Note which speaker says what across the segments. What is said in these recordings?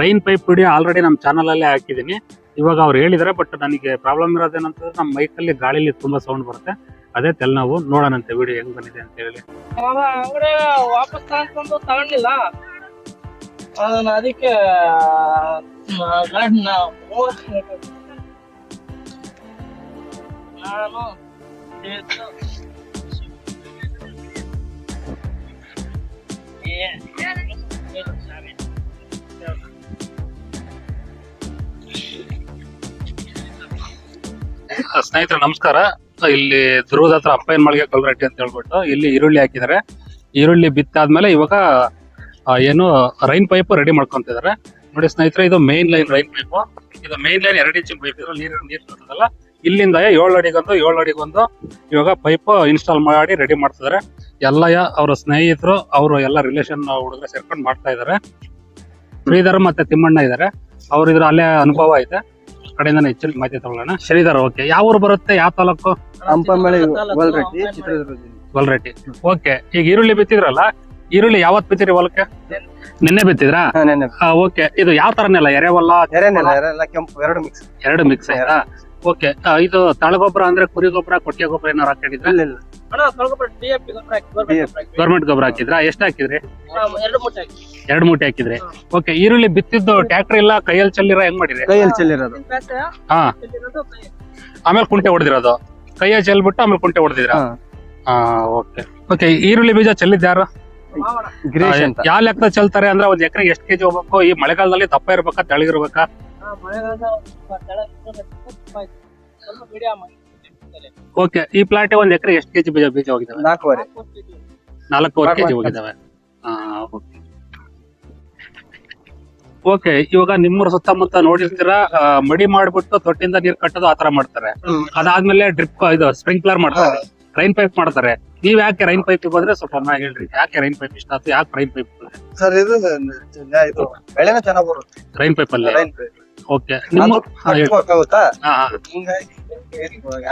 Speaker 1: Rain pipe video already ನಮ್ಮ ಚಾನಲಲ್ಲೇ ಹಾಕಿದ್ದೀನಿ. ಇವಾಗ ಅವ್ರು ಹೇಳಿದಾರೆ ಬಟ್ ನನಗೆ ಪ್ರಾಬ್ಲಮ್ ಇರೋದೇನಂತಂದ್ರೆ ನಮ್ಮ ಮೈಕಲ್ಲಿ ಗಾಳಿಲಿ ತುಂಬ ಸೌಂಡ್ ಬರುತ್ತೆ. ಅದೇ ತೆಲ್ನೋವು ನೋಡೋಣಂತೆ ವಿಡಿಯೋ ಹೆಂಗ್ ಬಂದಿದೆ ಅಂತ ಹೇಳಿ.
Speaker 2: ವಾಪಸ್ ತಗೊಂಡು ತಗೊಂಡಿಲ್ಲ. ಅದಕ್ಕೆ ನಾನು
Speaker 1: ಸ್ನೇಹಿತರೆ, ನಮಸ್ಕಾರ. ಇಲ್ಲಿ ಧ್ರುವದ ಹತ್ರ ಅಪ್ಪಯ್ಯನ ಮಳಿಗೆ ಕಲ್ರಟ್ಟಿ ಅಂತ ಹೇಳ್ಬಿಟ್ಟು ಇಲ್ಲಿ ಈರುಳ್ಳಿ ಹಾಕಿದ್ದಾರೆ. ಈರುಳ್ಳಿ ಬಿತ್ತಾದ್ಮೇಲೆ ಇವಾಗ ಏನು ರೈನ್ ಪೈಪ್ ರೆಡಿ ಮಾಡ್ಕೊಂತಿದ್ದಾರೆ. ನೋಡಿ ಸ್ನೇಹಿತರೆ, ಇದು ಮೇನ್ ಲೈನ್ ರೈನ್ ಪೈಪ್ ಇದು ಮೇನ್ ಲೈನ್ ಎರಡು ಇಂಚಿನ ಪೈಪ್ ಇದ್ರೆ ನೀರು ನೀರು ಬರ್ತದಲ್ಲ. ಇಲ್ಲಿಂದ ಏಳು ಅಡಿಗೊಂದು ಏಳು ಅಡಿಗೊಂದು ಇವಾಗ ಪೈಪ್ ಇನ್ಸ್ಟಾಲ್ ಮಾಡಿ ರೆಡಿ ಮಾಡ್ತಿದ್ದಾರೆ. ಎಲ್ಲ ಅವರ ಸ್ನೇಹಿತರು, ಅವರು ಎಲ್ಲ ರಿಲೇಷನ್ ಹುಡುಗರು ಸೇರ್ಕೊಂಡು ಮಾಡ್ತಾ ಇದ್ದಾರೆ. ಶ್ರೀಧರ್ ಮತ್ತೆ ತಿಮ್ಮಣ್ಣ ಇದ್ದಾರೆ. ಅವ್ರ ಇದ್ರ ಅಲ್ಲೇ ಅನುಭವ ಐತೆ. ಕಡೆಯಿಂದ ಹೆಚ್ಚಿನ ಮಾಹಿತಿ ತಗೊಳ್ಳೋಣ. ಶ್ರೀಧರ್ ಓಕೆ ಯಾವ ಊರು ಬರುತ್ತೆ? ಯಾವ ತಾಲೂಕು?
Speaker 3: ಹಂಪಂಬಳಿ ಗೋಲ್ರಟ್ಟಿ ಚಿತ್ರದುರ್ಗ ಜಿಲ್ಲೆ.
Speaker 1: ಗೊಲ್ರೆಡ್ಡಿ ಓಕೆ ಈಗ ಈರುಳ್ಳಿ ಬಿತ್ತಿದ್ರಲ್ಲ ಈರುಳ್ಳಿ ಯಾವತ್ ಬಿತ್ತಿರಿ ಹೊಲಕ್ಕೆ? ನಿನ್ನೆ ಬಿತ್ತಿದ್ರಾ?
Speaker 3: ಹಾ.
Speaker 1: ಓಕೆ ಇದು ಯಾವ ತರ ನೆಲ ಹೊಲ
Speaker 3: ಎರೆನೆಲ, ಎರೆನೆಲ ಕೆಂಪು ಎರಡು ಮಿಕ್ಸ್
Speaker 1: ಎರಡು ಮಿಕ್ಸ್ ಓಕೆ ಇದು ತಳಗೊಬ್ಬರ ಅಂದ್ರೆ ಕುರಿ ಗೊಬ್ಬರ ಕೊಟ್ಟಿಗೆ ಗೊಬ್ಬರ ಏನಾರು ಹಾಕಿದ್ರೆ
Speaker 3: ಗವರ್ಮೆಂಟ್ ಇಲ್ಲ.
Speaker 2: ಗೊಬ್ಬರ ಹಾಕಿದ್ರ ಗೌರ್ಮೆಂಟ್ ಗೊಬ್ಬರ ಹಾಕಿ.
Speaker 1: ಹಾಕಿದ್ರಾ? ಎಷ್ಟು ಹಾಕಿದ್ರಿ?
Speaker 2: ಎರಡು ಮೂಟೆ ಹಾಕಿ.
Speaker 1: ಎರಡು ಮೂಟೆ ಹಾಕಿದ್ರಿ. ಓಕೆ ಈರುಳ್ಳಿ ಬಿತ್ತಿದ್ದು ಟ್ಯಾಕ್ಟರ್ ಇಲ್ಲ ಕೈಯಲ್ಲಿ ಚೆಲ್ಲಿರ ಹೆಂಗ್ ಮಾಡಿರಿ?
Speaker 3: ಕೈಯಲ್ಲಿ ಚೆಲ್ಲಿರೋದು.
Speaker 1: ಹಾ. ಆಮೇಲೆ ಕುಂಟೆ ಹೊಡೆದಿರೋದು ಕೈಯಲ್ಲಿ ಚೆಲ್ಬಿಟ್ಟು ಆಮೇಲೆ ಕುಂಟೆ ಹೊಡೆದಿದ್ರ
Speaker 3: ಹಾ.
Speaker 1: ಓಕೆ. ಓಕೆ ಈರುಳ್ಳಿ ಬೀಜ ಚೆಲ್ಲಿದ್ ಯಾರು?
Speaker 3: ಅಂತ.
Speaker 1: ಯಾವ ಲೆಕ್ಕದ ಚೆಲ್ತಾರೆ? ಅಂದ್ರೆ ಒಂದ್ ಎಕರೆಗೆ ಎಷ್ಟು ಕೆಜಿ ಹೋಗ್ಬೇಕು? ಈ ಮಳೆಗಾಲದಲ್ಲಿ ದಪ್ಪ ಇರ್ಬೇಕಾ ತೆಳಗಿರ್ಬೇಕಾ ಓಕೆ ಈ ಪ್ಲಾಟ್ ಒಂದ್ ಎಕರೆ ಎಷ್ಟು ಕೆಜಿ ಬೀಜ ಬೀಜ ಹೋಗಿದಾವೆ?
Speaker 3: ನಾಲ್ಕೂವರೆ.
Speaker 1: ನಾಲ್ಕೂವರೆ ಕೆಜಿ ಹೋಗಿದಾವೆ. ಓಕೆ. ಇವಾಗ ನಿಮ್ಮೂರ ಸುತ್ತಮುತ್ತ ನೋಡಿರ್ತೀರಾ ಮಡಿ ಮಾಡ್ಬಿಟ್ಟು ತೊಟ್ಟಿಂದ ನೀರ್ ಕಟ್ಟೋದು ಆತರ ಮಾಡ್ತಾರೆ. ಅದಾದ್ಮೇಲೆ ಡ್ರಿಪ್ ಇದು ಸ್ಪ್ರಿಂಕ್ಲರ್ ಮಾಡ್ತಾರೆ. ರೈನ್ ಪೈಪ್ ಮಾಡ್ತಾರೆ. ನೀವ್ ಯಾಕೆ ರೈನ್ ಪೈಪ್ ಬಂದ್ರೆ ಸ್ವಲ್ಪ ಚೆನ್ನಾಗಿ ಹೇಳ್ರಿ. ಯಾಕೆ ರೈನ್ ಪೈಪ್ ಇಷ್ಟ ಆಯ್ತು? ಯಾಕೆ ರೈನ್ ಪೈಪ್
Speaker 3: ಸರ್ ಇದು ಬೆಳೆನ ಚೆನ್ನಾಗ್ ಬರುತ್ತೆ.
Speaker 1: ರೈನ್ ಪೈಪ್ ಅಲ್ಲಿ
Speaker 3: ರೈನ್ ಪೈಪ್.
Speaker 1: ಓಕೆ ನಿಮ್ಮ
Speaker 3: ಅದು ಕಟ್ಬೇಕಾಗುತ್ತಾ?
Speaker 1: ಹಾ
Speaker 3: ಹಿಂಗಾಗಿ ಇವಾಗ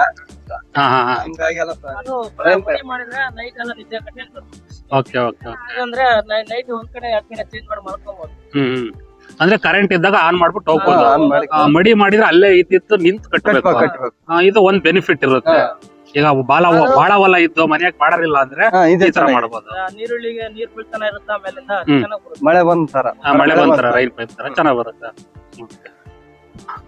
Speaker 1: ಹಾ ಹಾ ಹಾ
Speaker 3: ಹಿಂಗಾಗಿ ಎಲ್ಲ ಪ-
Speaker 2: ಅದು
Speaker 3: ರೈನ್
Speaker 2: ಮಳೆ ಮಾಡಿದ್ರೆ ನೈಟ್ ಎಲ್ಲ ನಿದ್ದೆ ಕಟ್ಟಿರ್ತದೆ
Speaker 1: ಓಕೆ ಓಕೆ
Speaker 2: ಅಂದ್ರೆ ನೈಟ್ ಒಂದ್ ಕಡೆ ಎರಡ್ ಕಡೆ ಚೇಂಜ್ ಮಾಡಿ ಮಾಡ್ಕೋಬಹುದು
Speaker 1: ಹ್ಮ್ ಹ್ಮ್. ಅಂದ್ರೆ ಕರೆಂಟ್ ಇದ್ದಾಗ ಆನ್ ಮಾಡ್ಬಿಟ್ಟು ಹೋಗ್ಬೋದು.
Speaker 3: ಆನ್ ಮಾಡಿ.
Speaker 1: ಆ, ಮಡಿ ಮಾಡಿದ್ರೆ ಅಲ್ಲೇ ಇದ್ದಿತ್ತು ನಿಂತು ಕಟ್ಟಬೇಕು
Speaker 3: ಕಟ್ಬೇಕು ಕಟ್ಬೇಕು.
Speaker 1: ಆ, ಇದು ಒಂದ್ ಬೆನಿಫಿಟ್ ಇರುತ್ತೆ. ಈಗ ಬಾಳ ಬಾಳ ಹೊಲ ಇದ್ದು ಮನೆಯಾಗ ಮಾಡಾರಿಲ್ಲ ಅಂದ್ರೆ
Speaker 3: ಹಾ ಇದೇ
Speaker 1: ಈ ತರ
Speaker 3: ಮಾಡಬಹುದು
Speaker 1: ಮಾಡ್ಬೋದು.
Speaker 2: ನೀರುಳ್ಳಿಗೆ ನೀರ್ ಬೀಳ್ತಾನೆ ಇರುತ್ತೆ ಆಮೇಲಿಂದ
Speaker 1: ಹ್ಮ್.
Speaker 2: ಚೆನ್ನಾಗ್ ಬರುತ್ತೆ.
Speaker 3: ಮಳೆ ಬಂದ ತರ.
Speaker 1: ಆ, ಮಳೆ ಬಂತರ ರೈಲ್ ಪೈಪ್ ತರ ಚೆನ್ನಾಗ್ ಬರುತ್ತೆ.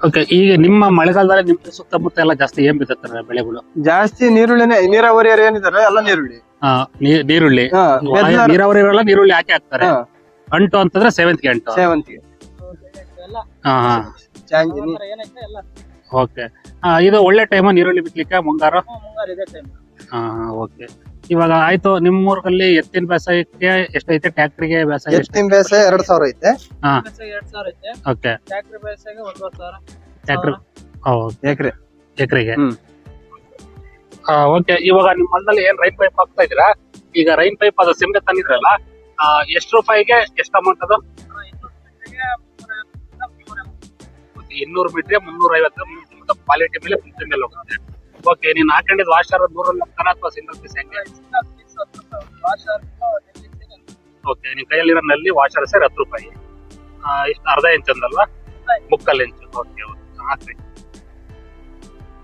Speaker 1: ಓಕೆ ಈಗ ನಿಮ್ಮ ಮಳೆಗಾಲದಲ್ಲಿ ನಿಮ್ ಸುತ್ತಮುತ್ತ ಎಲ್ಲ ಜಾಸ್ತಿ ಏನ್ ಬಿತ್ತಾರೆ ಬೆಳೆಗಳು?
Speaker 3: ಜಾಸ್ತಿ ನೀರುಳ್ಳಿನೇ ನೀರಾವರಿ ಏನಿದಾರೆ ಎಲ್ಲ ನೀರುಳ್ಳಿ.
Speaker 1: ಆ, ನೀ- ನೀರುಳ್ಳಿ.
Speaker 3: ಹಾ ಬೆಲ್ಲ
Speaker 1: ನೀರಾವರಿ ಇರಲ್ಲ ನೀರುಳ್ಳಿ ಹಾಕಿ ಹಾಕ್ತಾರೆ.
Speaker 3: ಹಾ.
Speaker 1: ಅಂಟು ಅಂತಂದ್ರೆ ಸೇವಂತಿಗೆ ಅಂಟು.
Speaker 3: ಸೇವಂತಿಗೆ
Speaker 2: ಎಲ್ಲ.
Speaker 1: ಹಾ ಹಾ.
Speaker 3: ಚಾಂಜಿನಿ
Speaker 2: ನಂತರ ಏನೈತೆ ಎಲ್ಲ?
Speaker 1: ಓಕೆ ಇದು ಒಳ್ಳೆ ಟೈಮ್ ನೀರುಳ್ಳಿ ಬಿತ್ತಲಿಕ್ಕೆ ಮುಂಗಾರು?
Speaker 2: ಮುಂಗಾರು ಇದೆ ಟೈಮ್
Speaker 1: ಹಾ ಓಕೆ ಇವಾಗ ಆಯ್ತು ನಿಮ್ಮ ಊರಲ್ಲಿ ಎತ್ತಿನ ಬೇಸಾಯಕ್ಕೆ ಎಷ್ಟೈತೆ? ಟ್ಯಾಕ್ಟ್ರಿಗೆ ಬೇಸಾಯ ಎಷ್ಟು?
Speaker 3: ಎತ್ತಿನ ಬೇಸಾಯ ಎರಡ್ ಸಾವಿರ ಐತೆ.
Speaker 2: ಎರಡ್ ಸಾವಿರ ಐತೆ.
Speaker 1: ಓಕೆ
Speaker 2: ಟ್ಯಾಕ್ಟ್ರಿ ಬೇಸಾಯ ಒಂದೂವರೆ ಸಾವಿರ.
Speaker 1: ಟ್ಯಾಕ್ಟರ್
Speaker 3: ಎಕರೆ.
Speaker 1: ಎಕರೆಗೆ. ಓಕೆ ಇವಾಗ ನಿಮ್ಮ ಹೊಲದಲ್ಲಿ ಏನ್ ರೈನ್ ಪೈಪ್ ಹಾಕ್ತಾ ಇದೀರಾ ಈಗ ರೈನ್ ಪೈಪ್ ಅದು ಸಿಮ್ಗೆ ತಂದಿದ್ರಲ್ಲ ಆ, ಎಷ್ಟು ರೂಪಾಯಿಗೆ ಎಷ್ಟು ಅಮೌಂಟ್ ಅದು? ಇನ್ನೂರು ಮೀಟ್ರೆ ಮುನ್ನೂರ ಐವತ್ತು ಕ್ವಾಲಿಟಿ ಮೇಲೆ ಫಿಲ್ಟರ್ ಮೇಲೆ ಹೋಗುತ್ತೆ. ಓಕೆ ನೀನ್ ಹಾಕೊಂಡಿದ್ ವಾಷರ್ ನೂರ ಲಕ್ಷನ ಅಥವಾ ಸಿಂಗಲ್ ಪೀಸ್ ಹೆಂಗೆ? ಓಕೆ ನಿನ್ ಕೈಯಲ್ಲಿರೋ ನಲ್ಲಿ ವಾಷರ್ ಸೇರಿ ಹತ್ತು ರೂಪಾಯಿ. ಇಷ್ಟು ಅರ್ಧ ಇಂಚ್ ಅಂದಲ್ಲ ಮುಕ್ಕಲ್ ಇಂಚ್ ಓಕೆ ಹಾಕ್ರಿ.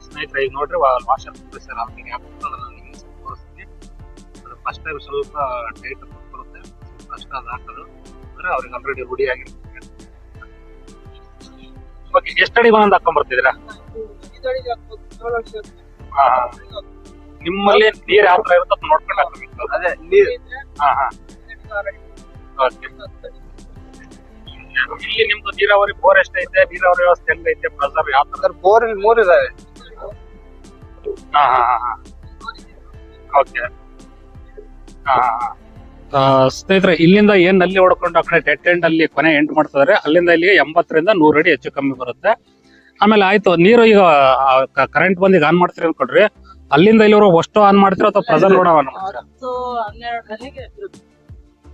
Speaker 1: ಸ್ನೇಹಿತರೆ, ಈಗ ನೋಡ್ರಿ ವಾಷರ್ ಸರ್ ಅವ್ರಿಗೆ ತೋರಿಸ್ತೀನಿ. ಫಸ್ಟ್ ಟೈಮ್ ಸ್ವಲ್ಪ ಟೈಟ್ ಬರುತ್ತೆ ಕಷ್ಟ ಅದು ಹಾಕೋದು. ಅಂದ್ರೆ ಅವ್ರಿಗೆ ಆಲ್ರೆಡಿ ರೂಢಿ ಆಗಿರುತ್ತೆ. ಓಕೆ ಎಷ್ಟಡಿ ಒಂದೊಂದು ಹಾಕೊಂಡ್ಬರ್ತಿದ್ದೀರಾ ಹಾ ಹಾ. ನಿಮ್ಮಲ್ಲಿ ನೀರ್ ಯಾವ ತರ ಇರುತ್ತೆ ನೋಡ್ಕೊಂಡು ಹಾಕಬೇಕು.
Speaker 3: ಅದೇ ನೀರ್.
Speaker 1: ಹಾ ಹಾ. ಓಕೆ ಇಲ್ಲಿ ನಿಮ್ದು ನೀರಾವರಿ ಬೋರ್ ಎಷ್ಟೈತೆ? ನೀರಾವರಿ ವ್ಯವಸ್ಥೆ ಹೆಂಗೈತೆ? ಪ್ರಸರ್ ಯಾವ ತರ?
Speaker 3: ಬೋರ್ ಇಲ್ಲಿ ಮೂರ್ ಇದಾವೆ.
Speaker 1: ಹಾ ಹಾ ಹಾ ಹಾ. ಓಕೆ ಹಾ ಹಾ. ಸ್ನೇಹಿತರೆ ಇಲ್ಲಿಂದ ಏನ್ನಲ್ಲಿ ಹೊಡ್ಕೊಂಡು ಆ ಕಡೆ ಡೆಡ್ ಎಂಡ್ ಅಲ್ಲಿ ಕೊನೆ ಎಂಟ್ ಮಾಡ್ತಿದ್ದಾರೆ ಅಲ್ಲಿಂದ ಇಲ್ಲಿ ಎಂಬತ್ತರಿಂದ ನೂರ ಅಡಿ ಹೆಚ್ಚು ಕಮ್ಮಿ ಬರುತ್ತೆ ಆಮೇಲೆ ಆಯ್ತು ನೀರು ಈಗ ಕರೆಂಟ್ ಬಂದ್ ಆನ್ ಮಾಡ್ತೀರಿ ಅನ್ಕೊಡ್ರಿ ಅಲ್ಲಿಂದ ಇಲ್ಲಿವರೆಗೂ ಅಷ್ಟು ಆನ್ ಮಾಡ್ತೀರಾ ಅಥವಾ ಪ್ರೆಸರ್ ಲೋಡ್ ಆನ್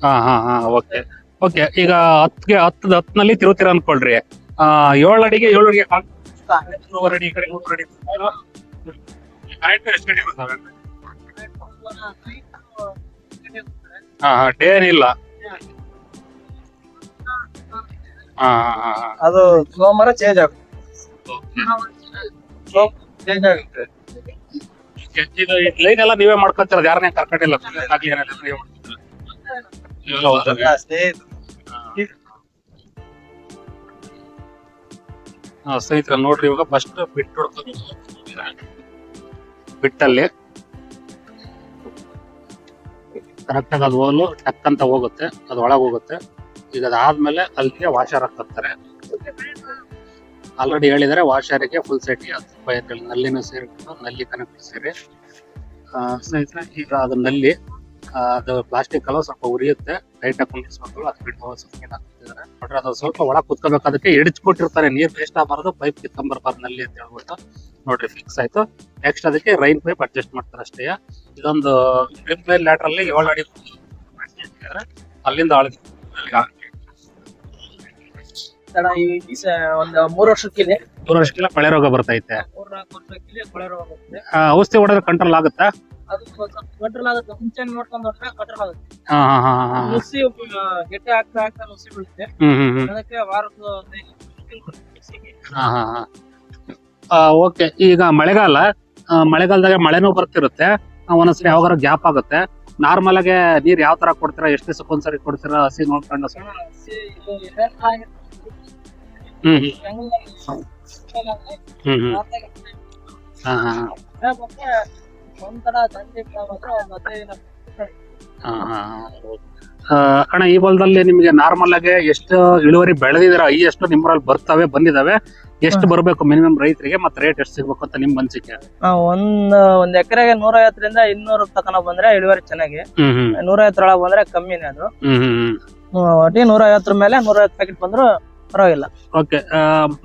Speaker 1: ಹಾ ಹಾ ಹಾ ಓಕೆ ಓಕೆ ಈಗ ಹತ್ಗೆ ಹತ್ತದ ಹತ್ತನಲ್ಲಿ ತಿರುತ್ತೀರ ಅನ್ಕೊಳ್ರಿ ಆ ಏಳು ಅಡಿಗೆ ಏಳು ಅಡಿಗೆ ಮೂರು ಅಡಿ ಈ ಕಡೆ ಮೂರು ಅಡಿ ಕರೆಂಟ್ ಎಷ್ಟು ಬರ್ತಾವೆ ಹಾ ಹಾ ಡೇ ಏನಿಲ್ಲ ಹಾ ಹಾ ಹಾ.
Speaker 3: ಅದು ಸೋಮವಾರ ಚೇಂಜ್ ಆಗುತ್ತೆ. ಚೇಂಜ್ ಆಗುತ್ತೆ.
Speaker 1: ಲೈನ್ ಎಲ್ಲ ನೀವೇ ಮಾಡ್ಕೊತಿರೋದು ಯಾರನ್ನೇ ಕರ್ಕೊಂಡಿಲ್ಲ. ಆಗ್ಲಿ ನೀವೇ ಮಾಡ್ಕೊತೀರಾ? ಇವೆಲ್ಲ ಹಾ, ಸ್ನೇಹಿತರೆ ನೋಡ್ರಿ ಇವಾಗ ಫಸ್ಟ್ ಬಿಟ್ಟು ಹೊಡ್ಕೊಂಡು ಬಿಟ್ಟಲ್ಲಿ. ಕರೆಕ್ಟ್ ಆಗಿ ಅದು ಹೋಲು ಟಕ್ ಅಂತ ಹೋಗುತ್ತೆ, ಅದು ಒಳಗೆ ಹೋಗುತ್ತೆ. ಈಗ ಅದಾದ್ಮೇಲೆ ಅಲ್ಲಿಗೆ ವಾಷರ್ ಹಾಕ್ತಾರೆ ಆಲ್ರೆಡಿ ಹೇಳಿದರೆ ವಾಷರಿಗೆ ಫುಲ್ ಸೆಟ್ ರೂಪಾಯಿ ಅಂತ ಹೇಳಿ ನಲ್ಲಿನೂ ಸೇರಿಬಿಟ್ಟು ನಲ್ಲಿ ಕನೆಕ್ಟ್ ಸೇರಿ. ಸ್ನೇಹಿತರೆ, ಈಗ ಅದು ನಲ್ಲಿ ಅದು ಪ್ಲಾಸ್ಟಿಕ್ ಕಲರ್ ಸ್ವಲ್ಪ ಉರಿಯುತ್ತೆ. ಲೈಟ್ ಆಗಿ ಕುಂಡಿಸ್ಬೇಕು ಅದು ಬಿಟ್ಟು ಸುಮ್ಮನೆ ಹಾಕ್ತಿದ್ದಾರೆ ನೋಡ್ರಿ ಅದು ಸ್ವಲ್ಪ ಒಳಗೆ ಕುತ್ಕೋಬೇಕಾದಕ್ಕೆ ಹಿಡಿಚ್ಕೊಟ್ಟಿರ್ತಾರೆ ನೀರ್ ವೇಸ್ಟ್ ಆಗಬಾರ್ದು. ಪೈಪ್ ಕಿತ್ಕೊಂಬರ್ಬಾರ್ದು ನಲ್ಲಿ ಅಂತ ಹೇಳ್ಬಿಟ್ಟು ನೋಡ್ರಿ ಫಿಕ್ಸ್ ಆಯ್ತು. ನೆಕ್ಸ್ಟ್ ಅದಕ್ಕೆ ರೈನ್ ಪೈಪ್ ಅಡ್ಜಸ್ಟ್ ಮಾಡ್ತಾರೆ ಅಷ್ಟೇ. ಇದೊಂದು ಡ್ರಿಪ್ ಲೈನ್ ಲ್ಯಾಟರ್ ಅಲ್ಲಿ ಏಳು ಅಡಿ ಅಲ್ಲಿಂದ
Speaker 2: ಆಳಿದ ಒಂದು ಮೂರು ವರ್ಷಕ್ಕಿದೆ
Speaker 1: ಮೂರು ವರ್ಷಕ್ಕೆಲ್ಲ ಕೊಳೆ ರೋಗ ಬರ್ತೈತೆ. ಔಷಧಿ ಹೊಡೆದ್ರೆ ಕಂಟ್ರೋಲ್ ಆಗುತ್ತಾ?
Speaker 2: ಅದು ಸ್ವಲ್ಪ ಕಂಟ್ರೋಲ್ ಆಗುತ್ತೆ ಮುಂಚೆ ನೋಡ್ಕೊಂಡು ಹೋದ್ರೆ ಕಂಟ್ರೋಲ್ ಆಗುತ್ತೆ
Speaker 1: ಹಾ ಹಾ ಹಾ ಹಾ
Speaker 2: ನುಸಿ ಆ, ಗೆಡ್ಡೆ ಆಗ್ತಾ ಆಗ್ತಾ ನುಸಿ ಬೀಳುತ್ತೆ.
Speaker 1: ಹ್ಮ್ ಹ್ಮ್ ಹ್ಮ್.
Speaker 2: ಅದಕ್ಕೆ ವಾರದ ಹದಿನೈದು ನುಸಿಗೆ.
Speaker 1: ಹಾ ಹಾ ಹಾ. ಓಕೆ. ಈಗ ಮಳೆಗಾಲ ಆ, ಮಳೆಗಾಲದಾಗ ಮಳೆನೂ ಬರ್ತಿರುತ್ತೆ. ಆ, ಒಂದೊಂದ್ಸರಿ ಯಾವಾಗಾರ ಗ್ಯಾಪ್ ಆಗುತ್ತೆ. ನಾರ್ಮಲ್ ಆಗಿ ನೀರ್ ಯಾವ ತರ ಕೊಡ್ತೀರಾ? ಎಷ್ಟು ದಿವಸಕ್ಕೊಂದ್ಸರಿ ಕೊಡ್ತೀರಾ? ಹಸಿ ನೋಡ್ಕೊಂಡು
Speaker 2: ಹ್ಮ್ ಹಸಿ ಇದು ಇದೆಲ್ಲ ಆಗಿರುತ್ತೆ.
Speaker 1: ಹ್ಮ್ ಹ್ಮ್.
Speaker 2: ಬೆಂಗಳೂರಲ್ಲಿ
Speaker 1: ಹ್ಮ್ ಹ್ಮ್. ಹಾ ಹಾ
Speaker 2: ಒಂಥರ
Speaker 1: ಆ, ಅಣ್ಣ ಈ ಹೊಲದಲ್ಲಿ ನಿಮ್ಗೆ ನಾರ್ಮಲ್ ಆಗಿ ಎಷ್ಟು ಇಳುವರಿ ಬೆಳೆದಿದ್ದೀರ? ಎಷ್ಟು ನಿಮ್ಮೂರಲ್ಲಿ ಬರ್ತವೆ ಬಂದಿದಾವೆ ಎಷ್ಟು ಬರಬೇಕು ಮಿನಿಮಮ್ ರೈತರಿಗೆ ಮತ್ತೆ ರೇಟ್ ಎಷ್ಟು ಸಿಗ್ಬೇಕು ಅಂತ ನಿಮ್ ಅನ್ಸಿಕೆ?
Speaker 2: ಒಂದ್ ಒಂದ್ ಎಕರೆಗೆ ನೂರ ಐವತ್ತರಿಂದ ಇನ್ನೂರು ತಕನ ಬಂದ್ರೆ ಇಳುವರಿ ಚೆನ್ನಾಗಿ. ನೂರ ಐವತ್ತರೊಳಗೆ ಬಂದ್ರೆ ಕಮ್ಮಿನೇ ಅದು. ಒಟ್ಟಿಗೆ ನೂರ ಐವತ್ತರ ಮೇಲೆ ನೂರ ಐವತ್ತು ಪ್ಯಾಕೆಟ್ ಬಂದ್ರು ಪರವಾಗಿಲ್ಲ.
Speaker 1: ಓಕೆ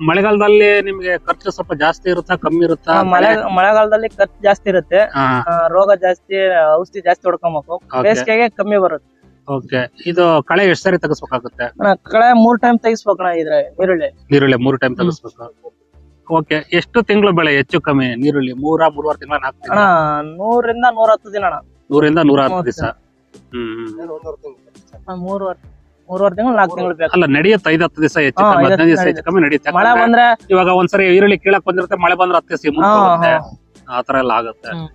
Speaker 1: ಮಳೆಗಾಲದಲ್ಲಿ ನಿಮ್ಗೆ ಖರ್ಚು ಸ್ವಲ್ಪ ಜಾಸ್ತಿ ಇರುತ್ತಾ ಕಮ್ಮಿ ಇರುತ್ತಾ?
Speaker 2: ಮಳೆ ಮಳೆಗಾಲದಲ್ಲಿ ಖರ್ಚು ಜಾಸ್ತಿ ಇರುತ್ತೆ.
Speaker 1: ಹಾ.
Speaker 2: ಆ, ರೋಗ ಜಾಸ್ತಿ ಔಷಧಿ ಜಾಸ್ತಿ ಹೊಡ್ಕೊಬೇಕು.
Speaker 1: Okay.
Speaker 2: ಬೇಸಿಗೆಗೆ ಕಮ್ಮಿ ಬರುತ್ತೆ.
Speaker 1: ಓಕೆ ಇದು ಕಳೆ ಎಷ್ಟು ಸರಿ ತೆಗಿಸ್ಬೇಕಾಗುತ್ತೆ?
Speaker 2: ಅಣ್ಣ, ಕಳೆ ಮೂರ್ ಟೈಮ್ ತೆಗಿಸ್ಬೇಕು ಇದ್ರೆ ಈರುಳ್ಳಿ.
Speaker 1: ನೀರುಳ್ಳಿ ಮೂರು ಟೈಮ್ ತೆಗಿಸ್ಬೇಕು. ಓಕೆ ಎಷ್ಟು ತಿಂಗಳು ಬೆಳೆ ಹೆಚ್ಚು ಕಮ್ಮಿ ನೀರುಳ್ಳಿ? ಮೂರ ಮೂರುವರೆ ತಿಂಗಳ ನಾಲ್ಕು
Speaker 2: ಅಣ್ಣ
Speaker 1: ತಿಂಗಳ
Speaker 2: ನೂರಿಂದ ನೂರ ಹತ್ತು ದಿನ ಅಣ್ಣ.
Speaker 1: ನೂರಿಂದ ನೂರ ಹತ್ತು ದಿವಸ. ಹ್ಮ್ ಹ್ಮ್.
Speaker 3: ತಿಂಗಳು.
Speaker 2: ಆ, ಮೂರುವರೆ ತಿಂಗಳು ನಾಲ್ಕು ತಿಂಗಳು ಬೇಕು.
Speaker 1: ಅಲ್ಲ ನಡೆಯುತ್ತೆ? ಐದು ಹತ್ತು ದಿವಸ ಹೆಚ್ಚು
Speaker 2: ಹಾ,
Speaker 1: ಕಮ್ಮಿ
Speaker 2: ಐದು
Speaker 1: ಹದಿನೈದು ದಿವಸ ಹೆಚ್ಚು ಕಮ್ಮಿ ನಡೆಯುತ್ತೆ.
Speaker 2: ಮಳೆ
Speaker 1: ಯಾಕಂದ್ರೆ
Speaker 2: ಬಂದ್ರೆ
Speaker 1: ಇವಾಗ ಒಂದ್ಸರಿ ಈರುಳ್ಳಿ ಕೀಳಕ್ ಬಂದಿರುತ್ತೆ ಮಳೆ ಬಂದ್ರೆ ಹತ್ತು ದಿವಸ ಆತರ
Speaker 2: ಹಾ,
Speaker 1: ಎಲ್ಲ ಆಗುತ್ತೆ.
Speaker 2: ಹ್ಮ್.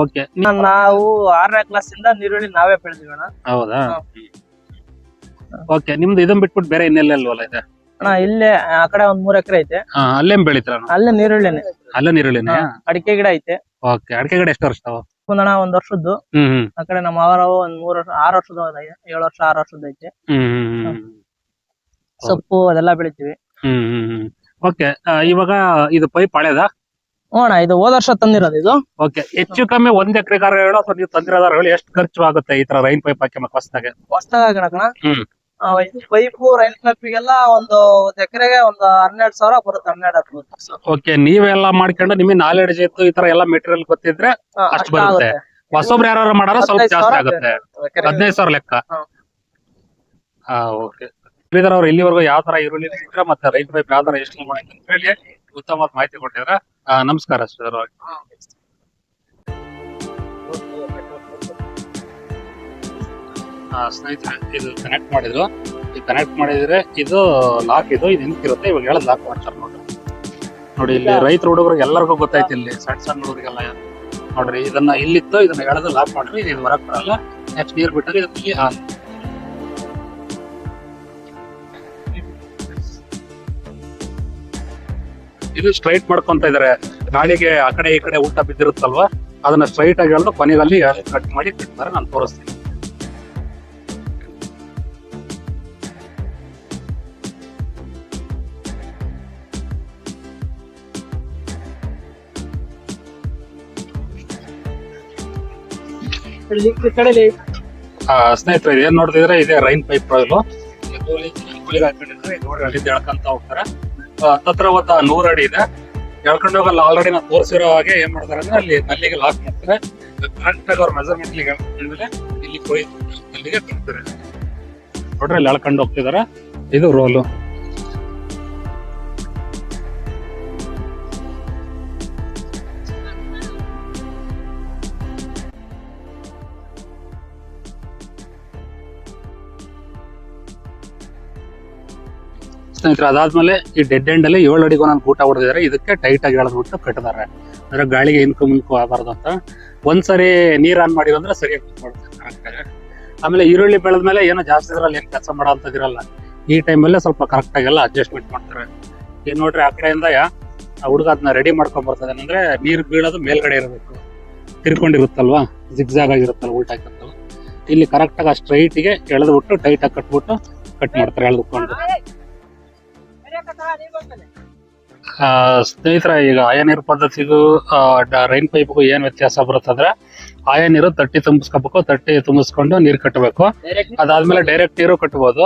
Speaker 1: ಓಕೆ.
Speaker 2: ನಾವು ಆರನೇ ಕ್ಲಾಸ್ ಇಂದ ನೀರುಳ್ಳಿ ನಾವೇ ಬೆಳೆದಿವಿ ಅಣ್ಣ
Speaker 1: ಹೌದಾ?
Speaker 2: ಹಾ.
Speaker 1: ಓಕೆ ನಿಮ್ದು ಇದನ್ ಬಿಟ್ಬಿಟ್ಟು ಬೇರೆ ಇನ್ನೆಲ್ಲ ಅಲ್ವಲ್ಲ ಇದೆ?
Speaker 2: ಅಣ್ಣ ಇಲ್ಲೇ ಆ ಕಡೆ ಒಂದ್ ಮೂರ್ ಎಕರೆ ಐತೆ.
Speaker 1: ಹಾ, ಅಲ್ಲೇನ್ ಬೆಳಿತೀರ
Speaker 2: ಅಲ್ಲೇ ನೀರುಳ್ಳಿನೇ.
Speaker 1: ಅಲ್ಲೇ ನೀರುಳ್ಳಿನೇ?
Speaker 2: ಅಡಿಕೆ ಗಿಡ ಐತೆ.
Speaker 1: ಓಕೆ ಅಡಿಕೆ ಗಿಡ ಎಷ್ಟು ವರ್ಷ ಅವ?
Speaker 2: ಒಂದಣ ಒಂದ್ ವರ್ಷದ್ದು.
Speaker 1: ಹ್ಮ್ ಹ್ಮ್.
Speaker 2: ಆ ಕಡೆ ನಮ್ಮ ಅವರವು ಒಂದ್ ಮೂರ್ ವರ್ಷ ಆರ್ ವರ್ಷದ ಏಳು ವರ್ಷ ಆರ್ ವರ್ಷದ ಐತೆ.
Speaker 1: ಹ್ಮ್ ಹ್ಮ್ ಹ್ಮ್ ಹ್ಮ್.
Speaker 2: ಸೊಪ್ಪು ಅದೆಲ್ಲ ಬೆಳಿತೀವಿ.
Speaker 1: ಹ್ಮ್ ಹ್ಮ್ ಹ್ಮ್. ಓಕೆ ಇವಾಗ ಇದು ಪೈಪ್ ಹಳೇದ?
Speaker 2: ಹ್ಞೂ ಇದು ಹೋದ ವರ್ಷ ತಂದಿರೋದು ಇದು.
Speaker 1: ಓಕೆ ಹೆಚ್ಚು ಕಮ್ಮಿ ಒಂದ್ ಎಕರೆಗಾರ ಹೇಳೋ ಅಥವಾ ನೀವು ತಂದಿರೋದಾರ ಹೇಳಿ ಎಷ್ಟು ಖರ್ಚು ಆಗುತ್ತೆ ಈ ತರ ರೈನ್ ಪೈಪ್ ಹಾಕಿ ಹೊಸದಾಗೆ
Speaker 2: ಹೊಸದಾಗಿ ಕಣಕಣ
Speaker 1: ಹ್ಮ್.
Speaker 2: ಪೈಪು ರೈಲ್ ಪೈಪಿಗೆಲ್ಲ ಒಂದು ಒಂದ್ ಎಕರೆಗೆ ಒಂದು ಹನ್ನೆರಡು ಸಾವಿರ ಬರುತ್ತೆ ಹನ್ನೆರಡು ಹತ್ತು
Speaker 1: ಓಕೆ ನೀವೆಲ್ಲ ಮಾಡ್ಕೊಂಡು ನಿಮಗೆ ನಾಲೆಡ್ಜ್ ಇತ್ತು ಈ ತರ ಎಲ್ಲ ಮೆಟೀರಿಯಲ್ ಗೊತ್ತಿದ್ರೆ ಅಷ್ಟು ಬರುತ್ತೆ. ಹೊಸೊಬ್ರು ಯಾರು ಮಾಡಾರ ಸ್ವಲ್ಪ ಜಾಸ್ತಿ ಆಗುತ್ತೆ. ಹದಿನೈದು ಸಾವಿರ ಲೆಕ್ಕ. ಓಕೆ ಶ್ರೀಧರ್ ಅವ್ರು ಇಲ್ಲಿವರೆಗೂ ಯಾವ ತರ ಈರುಳ್ಳಿ ಇಟ್ಟಿದ್ರ ಮತ್ತೆ ರೈತ ಪೈಪ್ ಯಾವ ತರ ಎಷ್ಟು ಮಾಡಿ ಅಂತ ಹೇಳಿ ಉತ್ತಮವಾದ ಮಾಹಿತಿ ಕೊಟ್ಟಿದ್ರ ನಮಸ್ಕಾರ ಶ್ರೀಧರ್ ಅವ್ರೆ ಸ್ನೇಹಿತರೆ ಇದು ಕನೆಕ್ಟ್ ಮಾಡಿದ್ರು. ಇದು ಕನೆಕ್ಟ್ ಮಾಡಿದ್ರೆ ಇದು ಲಾಕ್ ಇದು ಇದು ನಿಂತಿರುತ್ತೆ ಇವಾಗ ಹೇಳೋದು ಲಾಕ್ ಮಾಡ್ತಾರೆ ನೋಡ್ರಿ. ನೋಡಿ ಇಲ್ಲಿ ರೈತರು ಹುಡುಗರಿಗೆ ಎಲ್ಲರಿಗೂ ಗೊತ್ತೈತಿ ಇಲ್ಲಿ. ಸಣ್ಣ ಸಣ್ಣ ಹುಡುಗರಿಗೆಲ್ಲ ನೋಡ್ರಿ ಇದನ್ನ ಇಲ್ಲಿತ್ತು ಇದನ್ನ ಎಳೆದು ಲಾಕ್ ಮಾಡ್ರಿ ಇದು ಹೊರಗೆ ಬರಲ್ಲ. ನೆಕ್ಸ್ಟ್ ನೀರ್ ಬಿಟ್ಟರೆ ಇದಕ್ಕೆ ಆನ್ ಇದು ಸ್ಟ್ರೈಟ್ ಮಾಡ್ಕೊಂತ ಇದಾರೆ. ಗಾಳಿಗೆ ಆ ಕಡೆ ಈ ಕಡೆ ಊಟ ಬಿದ್ದಿರುತ್ತಲ್ವಾ? ಅದನ್ನ ಸ್ಟ್ರೈಟ್ ಆಗಿ ಹೇಳಿದ್ರು ಕೊನೆಯಲ್ಲಿ ಕಟ್ ಮಾಡಿ ಬಿಡ್ತಾರೆ ನಾನು ತೋರಿಸ್ತೀನಿ.
Speaker 2: ಈ
Speaker 1: ಸ್ನೇಹಿತರೆ ಏನ್ ನೋಡ್ತಿದ್ರೆ ಇದೆ ರೈನ್ ಪೈಪ್ ಇದು ಕುಳಿಗೆ ಹಾಕೊಂಡಿದ್ರೆ ಎಳ್ಕೊಂತ ಹೋಗ್ತಾರೆ. ಹತ್ತತ್ರ ಒಂದು ನೂರ್ ಅಡಿ ಇದೆ. ಎಳ್ಕೊಂಡು ಹೋಗಲ್ಲ ಆಲ್ರೆಡಿ ನಾವು ತೋರಿಸಿರೋ ಹಾಗೆ ಏನ್ ಮಾಡ್ತಾರೆ ಅಂದ್ರೆ ಅಲ್ಲಿ ನಲ್ಲಿಗೆ ಲಾಕ್ ಮಾಡ್ತಾರೆ. ಕರೆಕ್ಟ್ ಆಗಿ ಅವ್ರ ಮೆಜರ್ಮೆಂಟ್ ಇಲ್ಲಿ ಕೊಯ್ ಅಲ್ಲಿಗೆ ಬರ್ತಾರೆ ನೋಡ್ರಿ, ಅಲ್ಲಿ ಎಳ್ಕೊಂಡು ಹೋಗ್ತಿದಾರೆ. ಇದು ರೋಲು. ಸ್ನೇಹಿತರೆ ಅದಾದ್ಮೇಲೆ ಈ ಡೆಡ್ ಎಂಡ್ ಅಲ್ಲಿ ಏಳು ಅಡಿಗೆ ಒಂದೊಂದು ಊಟ ಹೊಡೆದಿದ್ದಾರೆ ಇದಕ್ಕೆ ಟೈಟ್ ಆಗಿ ಎಳೆದ್ಬಿಟ್ಟು ಕಟ್ಟಿದ್ದಾರೆ ಅಂದ್ರೆ ಗಾಳಿಗೆ ಇನ್ಕು ಮುಂಕು ಆಗಬಾರ್ದು ಅಂತ. ಒಂದ್ಸರಿ ನೀರ್ ಆನ್ ಮಾಡಿ ಅಂದ್ರೆ ಸರಿಯಾಗಿ. ಆಮೇಲೆ ಈರುಳ್ಳಿ ಬೆಳೆದ್ಮೇಲೆ ಏನೋ ಜಾಸ್ತಿ ಇದ್ರಲ್ಲಿ ಏನ್ ಕೆಲಸ ಮಾಡೋ ಅಂತದಿರಲ್ಲ ಈ ಟೈಮಲ್ಲೇ ಸ್ವಲ್ಪ ಕರೆಕ್ಟ್ ಆಗಿ ಎಲ್ಲ ಅಡ್ಜಸ್ಟ್ಮೆಂಟ್ ಮಾಡ್ತಾರೆ. ಈಗ ನೋಡ್ರಿ ಆ ಕಡೆಯಿಂದ ಆ ಹುಡುಗ ಅದನ್ನ ರೆಡಿ ಮಾಡ್ಕೊಂಡ್ ಬರ್ತದೆ ಅಂದ್ರೆ ನೀರ್ ಬೀಳೋದು ಮೇಲ್ಗಡೆ ಇರಬೇಕು. ತಿರ್ಕೊಂಡಿರುತ್ತಲ್ವಾ? ಜಿಗ್ಜಾಗ್ ಆಗಿರುತ್ತಲ್ಲ ಉಲ್ಟಾ ಹಾಕಿರ್ತಲ್ಲ ಇಲ್ಲಿ ಕರೆಕ್ಟ್ ಆಗಿ ಸ್ಟ್ರೈಟ್ಗೆ ಎಳೆದ್ಬಿಟ್ಟು ಟೈಟ್ ಆಗಿ ಕಟ್ಬಿಟ್ಟು ಕಟ್ ಮಾಡ್ತಾರೆ ಎಳೆದುಕೊಂಡು. ಆ, ಸ್ನೇಹಿತರ ಈಗ ಆಯ ನೀರು ಪದ್ಧತಿಗೂ ರೈನ್ ಪೈಪ್ಗೂ ಏನ್ ವ್ಯತ್ಯಾಸ ಬರುತ್ತಂದ್ರೆ ಆಯ ನೀರು ತಟ್ಟಿ ತುಂಬಿಸ್ಕೋಬೇಕು ತಟ್ಟಿ ತುಂಬಿಸ್ಕೊಂಡು ನೀರು ಕಟ್ಟಬೇಕು ಅದಾದ್ಮೇಲೆ ಡೈರೆಕ್ಟ್ ನೀರು ಕಟ್ಟಬಹುದು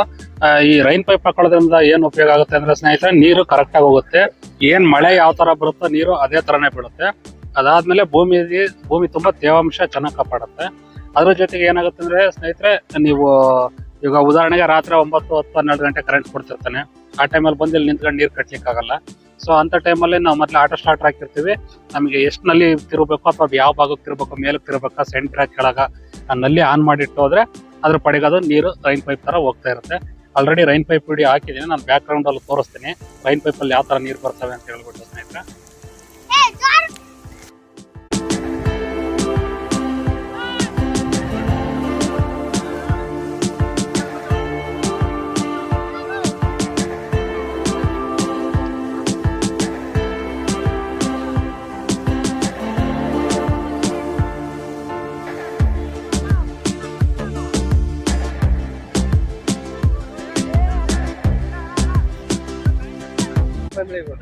Speaker 1: ಈ ರೈನ್ ಪೈಪ್ ಹಾಕೊಳ್ಳೋದ್ರಿಂದ ಏನ್ ಉಪಯೋಗ ಆಗುತ್ತೆ ಅಂದ್ರೆ ಸ್ನೇಹಿತರೆ ನೀರು ಕರೆಕ್ಟ್ ಆಗಿ ಹೋಗುತ್ತೆ. ಏನ್ ಮಳೆ ಯಾವ ತರ ಬರುತ್ತೋ ನೀರು ಅದೇ ತರನೇ ಬೀಳುತ್ತೆ. ಅದಾದ್ಮೇಲೆ ಭೂಮಿ ಭೂಮಿ ತುಂಬಾ ತೇವಾಂಶ ಚೆನ್ನಾಗಿ ಕಾಪಾಡುತ್ತೆ. ಅದ್ರ ಜೊತೆಗೆ ಏನಾಗುತ್ತೆ ಅಂದ್ರೆ ಸ್ನೇಹಿತರೆ ನೀವು ಈಗ ಉದಾಹರಣೆಗೆ ರಾತ್ರಿ ಒಂಬತ್ತು ಹತ್ತು ಹನ್ನೆರಡು ಗಂಟೆ ಕರೆಂಟ್ ಕೊಡ್ತಿರ್ತಾನೆ. ಆ ಟೈಮಲ್ಲಿ ಬಂದು ಇಲ್ಲಿ ನಿಂತ್ಕೊಂಡು ನೀರು ಕಟ್ಲಿಕ್ಕೆ ಆಗಲ್ಲ ಸೊ ಅಂತ ಟೈಮಲ್ಲಿ ನಾವು ಮೊದಲು ಆಟೋ ಸ್ಟಾರ್ಟ್ ಹಾಕಿರ್ತೀವಿ. ನಮಗೆ ಎಷ್ಟು ನಲ್ಲಿ ತಿರ್ಬೇಕು ಅಥವಾ ಯಾವ ಭಾಗಕ್ಕೆ ತಿರ್ಬೇಕು, ಮೇಲಕ್ಕೆ ತಿರ್ಬೇಕಾ ಸೆಂಟ್ರ್ ಕೆಳಗ ನಲ್ಲಿ ಆನ್ ಮಾಡಿಟ್ಟು ಹೋದ್ರೆ ಅದ್ರ ಪಡೆಗೆ ಅದು ನೀರು ರೈನ್ ಪೈಪ್ ತರ ಹೋಗ್ತಾ ಇರುತ್ತೆ. ಆಲ್ರೆಡಿ ರೈನ್ ಪೈಪ್ ವಿಡಿಯೋ ಹಾಕಿದ್ದೀನಿ ನಾನು ಬ್ಯಾಕ್ ಅಲ್ಲಿ ತೋರಿಸ್ತೀನಿ. ರೈನ್ ಪೈಪ್ ಅಲ್ಲಿ ಯಾವ ತರ ನೀರು ಬರ್ತವೆ ಅಂತ ಹೇಳ್ಬಿಟ್ಟು ಸ್ನೇಹಿತರೆ.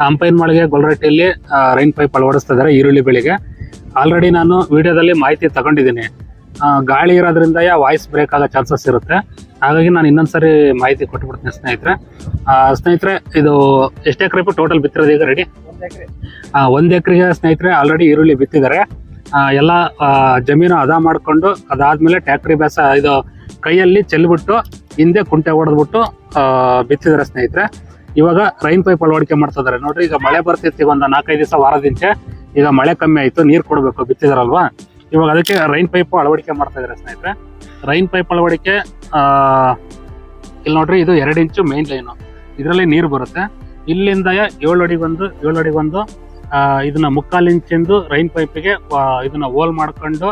Speaker 1: ಅಂಪೈನ್ ಮಳಿಗೆ ಗೊಲ್ರಟ್ಟಿಯಲ್ಲಿ ರೈನ್ ಪೈಪ್ ಅಳವಡಿಸ್ತಾ ಇದ್ದಾರೆ ಈರುಳ್ಳಿ ಬೆಳೆಗೆ. ಆಲ್ರೆಡಿ ನಾನು ವಿಡಿಯೋದಲ್ಲಿ ಮಾಹಿತಿ ತಗೊಂಡಿದ್ದೀನಿ. ಗಾಳಿ ಇರೋದ್ರಿಂದ ವಾಯ್ಸ್ ಬ್ರೇಕ್ ಆಗೋ ಚಾನ್ಸಸ್ ಇರುತ್ತೆ. ಹಾಗಾಗಿ ನಾನು ಇನ್ನೊಂದ್ಸರಿ ಮಾಹಿತಿ ಕೊಟ್ಬಿಡ್ತೀನಿ ಸ್ನೇಹಿತರೆ. ಸ್ನೇಹಿತರೆ ಇದು ಎಷ್ಟು ಎಕರೆ ಟೋಟಲ್ ಬಿತ್ತಿರೋದು ಈಗ ರೆಡಿ ಒಂದು ಎಕರೆಗೆ ಸ್ನೇಹಿತರೆ ಆಲ್ರೆಡಿ ಈರುಳ್ಳಿ ಬಿತ್ತಿದ್ದಾರೆ. ಎಲ್ಲ ಜಮೀನು ಅದ ಮಾಡಿಕೊಂಡು ಅದಾದಮೇಲೆ ಟ್ಯಾಕ್ಟ್ರಿ ಬೇಸ ಇದು ಕೈಯಲ್ಲಿ ಚೆಲ್ಬಿಟ್ಟು ಹಿಂದೆ ಕುಂಟೆ ಹೊಡೆದ್ಬಿಟ್ಟು ಬಿತ್ತಿದ್ದಾರೆ ಸ್ನೇಹಿತರೆ. ಇವಾಗ ರೈನ್ ಪೈಪ್ ಅಳವಡಿಕೆ ಮಾಡ್ತಾ ಇದಾರೆ. ನೋಡ್ರಿ, ಈಗ ಮಳೆ ಬರ್ತಿತ್ತು ಈಗ ಒಂದು ನಾಲ್ಕೈದು ದಿವಸ ವಾರದಿಂಚೆ ಈಗ ಮಳೆ ಕಮ್ಮಿ ಆಯ್ತು, ನೀರು ಕೊಡ್ಬೇಕು, ಬಿತ್ತಿದಾರಲ್ವಾ? ಇವಾಗ ಅದಕ್ಕೆ ರೈನ್ ಪೈಪ್ ಅಳವಡಿಕೆ ಮಾಡ್ತಾ ಇದಾರೆ ಸ್ನೇಹಿತರೆ. ರೈನ್ ಪೈಪ್ ಅಳವಡಿಕೆ ಇಲ್ಲಿ ನೋಡ್ರಿ, ಇದು ಎರಡು ಇಂಚು ಮೇನ್ ಲೈನು ಇದರಲ್ಲಿ ನೀರು ಬರುತ್ತೆ. ಇಲ್ಲಿಂದ ಏಳು ಬಂದು, ಏಳು ಅಡಿಗೊಂದು ಬಂದು ಇದನ್ನ ಮುಕ್ಕಾಲು ಇಂಚಿಂದು ರೈನ್ ಪೈಪಿಗೆ ಇದನ್ನ ಹೋಲ್ ಮಾಡ್ಕೊಂಡು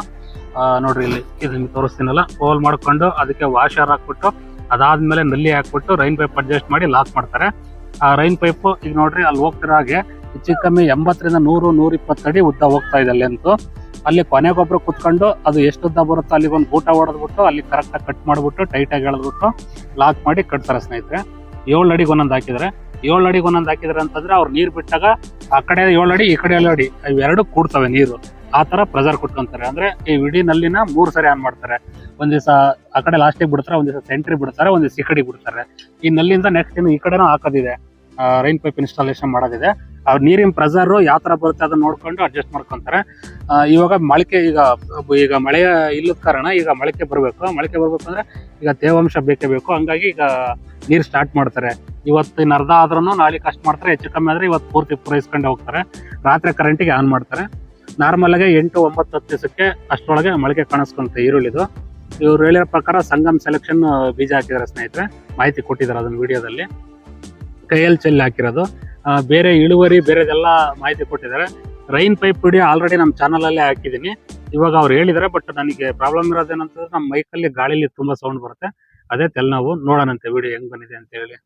Speaker 1: ನೋಡ್ರಿ ಇಲ್ಲಿ ಇದನ್ನ ತೋರಿಸ್ತೀನಲ್ಲ, ಹೋಲ್ ಮಾಡ್ಕೊಂಡು ಅದಕ್ಕೆ ವಾಷರ್ ಹಾಕ್ಬಿಟ್ಟು, ಅದಾದ್ಮೇಲೆ ನಲ್ಲಿ ಹಾಕ್ಬಿಟ್ಟು ರೈನ್ ಪೈಪ್ ಅಡ್ಜಸ್ಟ್ ಮಾಡಿ ಲಾಕ್ ಮಾಡ್ತಾರೆ. ಆ ರೈನ್ ಪೈಪ್ ಈಗ ನೋಡ್ರಿ ಅಲ್ಲಿ ಹೋಗ್ತಿರೋ ಹಾಗೆ ಹೆಚ್ಚು ಕಮ್ಮಿ ಎಂಬತ್ತರಿಂದ ನೂರು ನೂರ ಅಡಿ ಉದ್ದ ಹೋಗ್ತಾ ಇದೆ ಅಲ್ಲಿ ಅಂತೂ. ಅಲ್ಲಿ ಕೊನೆಗೊಬ್ರು ಕುತ್ಕೊಂಡು ಅದು ಎಷ್ಟು ಉದ್ದ ಬರುತ್ತೋ ಅಲ್ಲಿಗೆ ಒಂದು ಊಟ ಹೊಡೆದ್ಬಿಟ್ಟು ಅಲ್ಲಿ ಕರೆಕ್ಟಾಗಿ ಕಟ್ ಮಾಡಿಬಿಟ್ಟು ಟೈಟಾಗಿ ಎಳೆದ್ಬಿಟ್ಟು ಲಾಕ್ ಮಾಡಿ ಕಟ್ತಾರೆ ಸ್ನೇಹಿತರೆ. ಏಳು ಅಡಿಗೆ ಒಂದೊಂದು ಹಾಕಿದ್ರೆ ಏಳು ಅಡಿಗೆ ಒಂದೊಂದು ಹಾಕಿದ್ರೆ ಅಂತಂದ್ರೆ ಅವ್ರು ನೀರು ಬಿಟ್ಟಾಗ ಆ ಕಡೆ ಏಳು ಅಡಿ, ಈ ಕಡೆ ಏಳು ಅಡಿ ಇವೆರಡು ಕೂಡ್ತವೆ ನೀರು. ಆ ತರ ಪ್ರೆಸರ್ ಕೊಟ್ಕೊಂತಾರೆ. ಅಂದ್ರೆ ಈ ವಿಡಿ ನಲ್ಲಿನ ಮೂರು ಸರಿ ಆನ್ ಮಾಡ್ತಾರೆ. ಒಂದ್ ದಿವಸ ಆ ಕಡೆ ಲಾಸ್ಟಿಗೆ ಬಿಡ್ತಾರೆ, ಒಂದು ದಿವಸ ಸೆಂಟ್ರಿ ಬಿಡ್ತಾರೆ, ಒಂದು ದಿವಸ ಈ ಬಿಡ್ತಾರೆ. ಈ ನಲ್ಲಿಂದ ನೆಕ್ಸ್ಟ್ ಇನ್ನು ಈ ಕಡೆನೂ ಹಾಕೋದಿದೆ. ರೈನ್ ಪೈಪ್ ಇನ್ಸ್ಟಾಲೇಷನ್ ಮಾಡೋದಿದೆ. ಅವ್ರ ನೀರಿನ ಪ್ರೆಸರ್ ಯಾವ ಥರ ಬರುತ್ತೆ ಅದನ್ನ ನೋಡ್ಕೊಂಡು ಅಡ್ಜಸ್ಟ್ ಮಾಡ್ಕೊತಾರೆ. ಇವಾಗ ಮೊಳಕೆ ಈಗ ಈಗ ಮಳೆ ಇಲ್ಲದ ಕಾರಣ ಈಗ ಮೊಳಕೆ ಬರಬೇಕು. ಮೊಳಕೆ ಬರಬೇಕು ಅಂದ್ರೆ ಈಗ ತೇವಾಂಶ ಬೇಕೇ ಬೇಕು. ಹಂಗಾಗಿ ಈಗ ನೀರು ಸ್ಟಾರ್ಟ್ ಮಾಡ್ತಾರೆ. ಇವತ್ತಿನ ಅರ್ಧ ಆದ್ರೂ ನಾಳೆ ಕಷ್ಟ ಮಾಡ್ತಾರೆ. ಹೆಚ್ಚು ಕಮ್ಮಿ ಆದ್ರೆ ಇವತ್ತು ಪೂರ್ತಿ ಪೂರೈಸ್ಕೊಂಡು ಹೋಗ್ತಾರೆ. ರಾತ್ರಿ ಕರೆಂಟಿಗೆ ಆನ್ ಮಾಡ್ತಾರೆ. ನಾರ್ಮಲ್ ಆಗಿ ಎಂಟು ಒಂಬತ್ತು ಹತ್ತು ದಿವಸಕ್ಕೆ ಅಷ್ಟರೊಳಗೆ ಮೊಳಕೆ ಕಾಣಿಸ್ಕೊಂತೆ ಈರುಳ್ಳಿದು. ಇವ್ರು ಹೇಳಿರೋ ಪ್ರಕಾರ ಸಂಗಮ್ ಸೆಲೆಕ್ಷನ್ ಬೀಜ ಹಾಕಿದಾರೆ ಸ್ನೇಹಿತರೆ. ಮಾಹಿತಿ ಕೊಟ್ಟಿದ್ದಾರೆ ಅದನ್ನ ವಿಡಿಯೋದಲ್ಲಿ ಕೈಯಲ್ಲಿ ಚೆಲ್ಲಿ ಹಾಕಿರೋದು. ಬೇರೆ ಇಳುವರಿ, ಬೇರೆದೆಲ್ಲ ಮಾಹಿತಿ ಕೊಟ್ಟಿದ್ದಾರೆ. ರೈನ್ ಪೈಪ್ ವಿಡಿಯೋ ಆಲ್ರೆಡಿ ನಮ್ಮ ಚಾನಲ್ ಅಲ್ಲೇ ಹಾಕಿದ್ದೀನಿ. ಇವಾಗ ಅವ್ರು ಹೇಳಿದ್ದಾರೆ, ಬಟ್ ನನಗೆ ಪ್ರಾಬ್ಲಮ್ ಇರೋದೇನಂತಂದ್ರೆ ನಮ್ಮ ಮೈಕಲ್ಲಿ ಗಾಳಿಲಿ ತುಂಬಾ ಸೌಂಡ್ ಬರುತ್ತೆ. ಅದೇ ತೆಲ್ ನೋಡೋಣಂತೆ, ವಿಡಿಯೋ ಹೆಂಗ್ ಬಂದಿದೆ ಅಂತ ಹೇಳಿ.